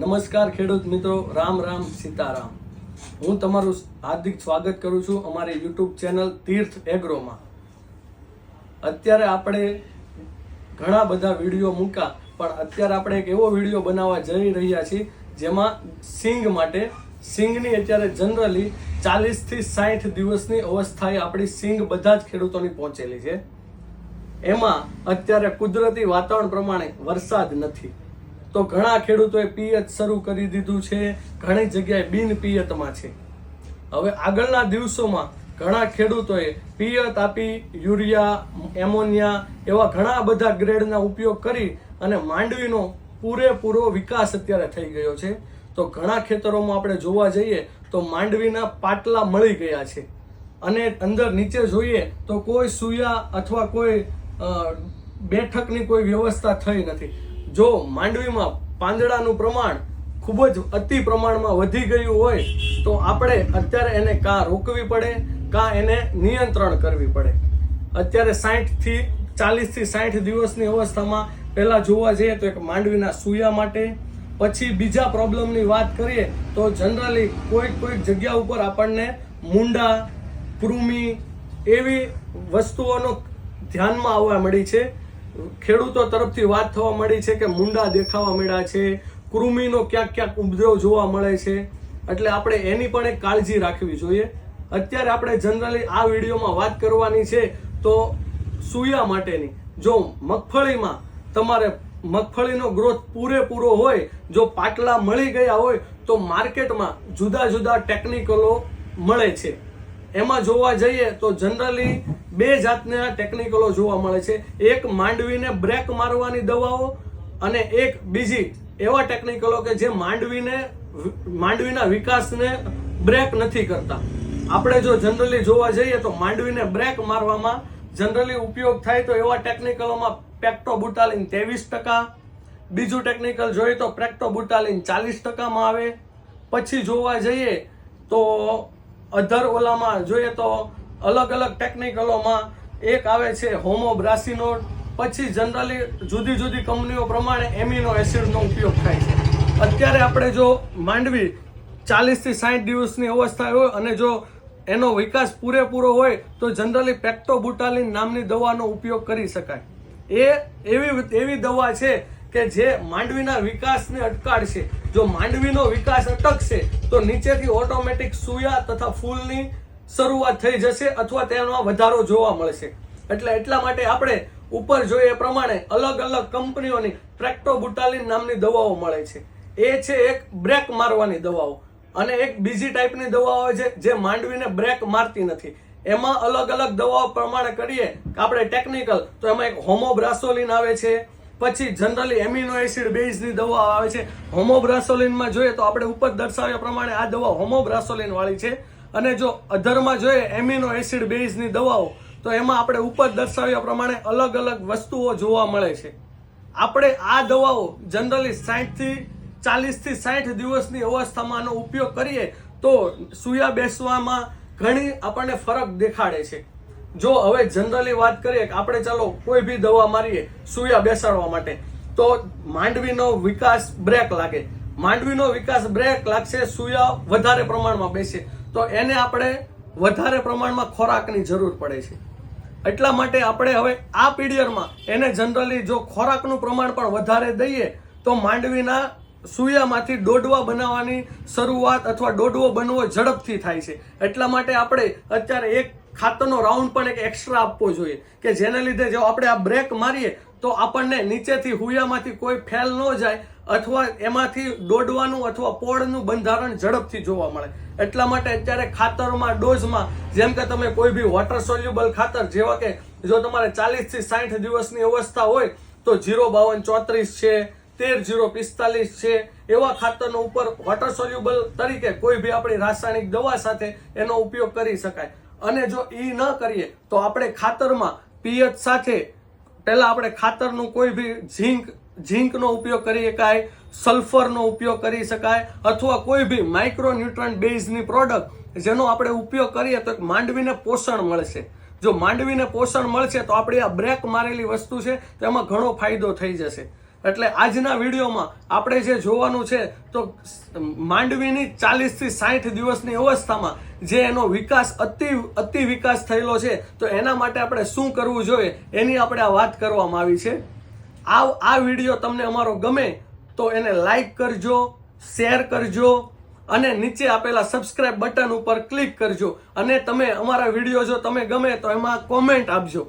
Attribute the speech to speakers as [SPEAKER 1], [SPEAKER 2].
[SPEAKER 1] નમસ્કાર ખેડૂત મિત્રો, રામ રામ સીતારામ. હું તમારું હાર્દિક સ્વાગત કરું છું અમારી યુટ્યુબ ચેનલ તીર્થ એગ્રોમાં. અત્યારે આપણે ઘણા બધા વીડિયો મૂકા પણ અત્યારે આપણે એક એવો વીડિયો બનાવવા જઈ રહ્યા છીએ, જેમાં સિંગ માટે, સિંગની અત્યારે જનરલી ચાલીસથી સાઠ દિવસની અવસ્થાએ આપણી સિંગ બધા જ ખેડૂતોની પહોંચેલી છે. એમાં અત્યારે કુદરતી વાતાવરણ પ્રમાણે વરસાદ નથી. તો ઘણા ખેડૂતોએ પિયત શરૂ કરી દીધું છે. ઘણી જગ્યાએ બિન પિયતમાં છે. હવે આગળના દિવસોમાં ઘણા ખેડૂતોએ પિયત આપી, યુરિયા, એમોનિયા એવા ઘણા બધા ગ્રેડના ઉપયોગ કરી અને માંડવીનો પૂરેપૂરો વિકાસ અત્યારે થઈ ગયો છે. તો ઘણા ખેતરોમાં આપણે જોવા જઈએ તો માંડવીના પાટલા મળી ગયા છે. અને અંદર નીચે જોઈએ તો કોઈ સુયા અથવા કોઈ બેઠકની કોઈ વ્યવસ્થા થઈ નથી. જો માંડવીમાં પાંદડાનું પ્રમાણ ખૂબ જ અતિ પ્રમાણમાં વધી ગયું હોય, તો આપણે અત્યારે એને કાં રોકવી પડે, કાં એને નિયંત્રણ કરવી પડે. અત્યારે સાઠથી ચાલીસથી સાઠ દિવસની અવસ્થામાં પહેલાં જોવા જઈએ તો એક માંડવીના સૂયા માટે, પછી બીજા પ્રોબ્લેમની વાત કરીએ તો જનરલી કોઈક કોઈક જગ્યા ઉપર આપણને મુંડા, કૃમિ એવી વસ્તુઓનો ધ્યાનમાં આવવા મળી છે. ખેડૂતો તરફથી વાત થવા મળી છે કે મુંડા દેખાવા મળ્યા છે, કૃમિનો ક્યાંક ક્યાંક ઉપદ્રવ જોવા મળે છે. એટલે આપણે એની પણ એક કાળજી રાખવી જોઈએ. અત્યારે આપણે જનરલી આ વિડીયોમાં વાત કરવાની છે, તો સૂયા માટેની. જો મગફળીમાં તમારે મગફળીનો ગ્રોથ પૂરેપૂરો હોય, જો પાટલા મળી ગયા હોય, તો માર્કેટમાં જુદા જુદા ટેકનિકલો મળે છે. એમાં જોવા જઈએ તો જનરલી બે જાતના ટેકનિકલો જોવા મળે છે. એક માંડવીને બ્રેક મારવાની દવાઓ અને એક બીજી એવા ટેકનિકલો કે જે માંડવીને માંડવીના વિકાસને બ્રેક નથી કરતા. આપણે જો જનરલી જોવા જઈએ તો માંડવીને બ્રેક મારવામાં જનરલી ઉપયોગ થાય તો એવા ટેકનિકલોમાં પેક્ટોબુટાલિન ત્રેવીસ ટકા, બીજું ટેકનિકલ જોઈએ તો પ્રેક્ટોબુટાલિન ચાલીસ ટકામાં આવે. પછી જોવા જઈએ તો અધર ઓલામાં જોઈએ તો અલગ અલગ ટેકનિકલોમાં એક આવે છે હોમોબ્રાસિનોડ. પછી જનરલી જુદી જુદી કંપનીઓ પ્રમાણે એમિનો એસિડનો ઉપયોગ થાય છે. અત્યારે આપણે જો માંડવી ચાલીસથી સાઠ દિવસની અવસ્થા હોય અને જો એનો વિકાસ પૂરેપૂરો હોય તો જનરલી પેક્ટોબુટાલિન નામની દવાનો ઉપયોગ કરી શકાય. એ એવી એવી દવા છે કે જે માંડવીના વિકાસને અટકાડશે. જો માંડવીનો વિકાસ અટકશે તો નીચેથી ઓટોમેટિક સુયા તથા ફૂલની શરૂઆત થઈ જશે અથવા તેમાં વધારો જોવા મળશે. એટલે એટલા માટે આપણે ઉપર જોઈએ પ્રમાણે અલગ અલગ કંપનીઓની ટ્રેક્ટોબુટાલિન નામની દવાઓ મળે છે. એ છે એક બ્રેક મારવાની દવાઓ અને એક બીજી ટાઈપની દવાઓ છે જે માંડવીને બ્રેક મારતી નથી. એમાં અલગ અલગ દવાઓ પ્રમાણે કરીએ કે આપણે ટેકનિકલ, તો એમાં એક હોમોબ્રાસોલિન આવે છે, પછી જનરલી એમિનો એસિડ બેઝની દવા આવે છે. હોમોબ્રાસોલિનમાં જોઈએ તો આપણે ઉપર દર્શાવ્યા પ્રમાણે આ દવા હોમોબ્રાસોલિન વાળી છે. અને જો અધરમાં જોઈએ એમિનો એસિડ બેઝની દવાઓ, તો એમાં આપણે ઉપર દર્શાવ્યા પ્રમાણે અલગ અલગ વસ્તુઓ જોવા મળે છે. આપણે આ દવાઓ જનરલી સાઠથી ચાલીસથી સાઠ દિવસની અવસ્થામાં ઉપયોગ કરીએ, તો સૂયા બેસવામાં ઘણી આપણને ફરક દેખાડે છે. જો હવે જનરલી વાત કરીએ કે આપણે ચાલો કોઈ બી દવા મારીએ સૂયા બેસાડવા માટે, તો માંડવીનો વિકાસ બ્રેક લાગે. માંડવીનો વિકાસ બ્રેક લાગશે, સૂયા વધારે પ્રમાણમાં બેસે. તો એને આપણે વધારે પ્રમાણમાં ખોરાકની જરૂર પડે છે. એટલા માટે આપણે હવે આ પીરિયડમાં એને જનરલી જો ખોરાકનું પ્રમાણ પણ વધારે દઈએ, તો માંડવીના સૂયામાંથી દોડવા બનાવવાની શરૂઆત અથવા દોડવો બનવો ઝડપથી થાય છે. એટલા માટે આપણે અત્યારે એક ખાતરનો રાઉન્ડ પણ એક એક્સ્ટ્રા આપવો જોઈએ કે જેને લીધે જો આપણે આ બ્રેક મારીએ, તો આપણને નીચેથી હુયામાંથી કોઈ ફેલ ન જાય અથવા એમાંથી દોડવાનું અથવા પોળનું બંધારણ ઝડપથી જોવા મળે. એટલા માટે અત્યારે ખાતરમાં, ડોઝમાં, જેમ કે તમે કોઈ બી વોટર સોલ્યુબલ ખાતર જેવા કે જો તમારે ચાલીસથી સાઠ દિવસની અવસ્થા હોય, તો જીરો બાવન ચોત્રીસ છે, તેર જીરો પિસ્તાલીસ છે, એવા ખાતરનો ઉપર વોટર સોલ્યુબલ તરીકે કોઈ બી આપણી રાસાયણિક દવા સાથે એનો ઉપયોગ કરી શકાય. અને જો એ ન કરીએ, તો આપણે ખાતરમાં પિયત સાથે, પહેલાં આપણે ખાતરનું કોઈ બી ઝીંક ઝીંકનો ઉપયોગ કરી શકાય, સલ્ફરનો ઉપયોગ કરી શકાય, અથવા કોઈ બી માઇક્રો ન્યુટ્રન બેઝની પ્રોડક્ટ જેનો આપણે ઉપયોગ કરીએ તો માંડવીને પોષણ મળશે. જો માંડવીને પોષણ મળશે તો આપણી આ બ્રેક મારેલી વસ્તુ છે તેમાં ઘણો ફાયદો થઈ જશે. એટલે આજના વિડીયોમાં આપણે જે જોવાનું છે તો માંડવીની ચાલીસથી સાઠ દિવસની અવસ્થામાં જે એનો વિકાસ અતિ અતિ વિકાસ થયેલો છે તો એના માટે આપણે શું કરવું જોઈએ એની આપણે આ વાત કરવામાં આવી છે. આ આ વીડિયો તમને અમારો ગમે તો એને લાઈક કરજો શેર કરજો અને નીચે આપેલા સબસ્ક્રાઇબ બટન ઉપર ક્લિક કરજો. અને તમે અમારા વીડિયો જો તમે ગમે તો એમાં કોમેન્ટ આપજો.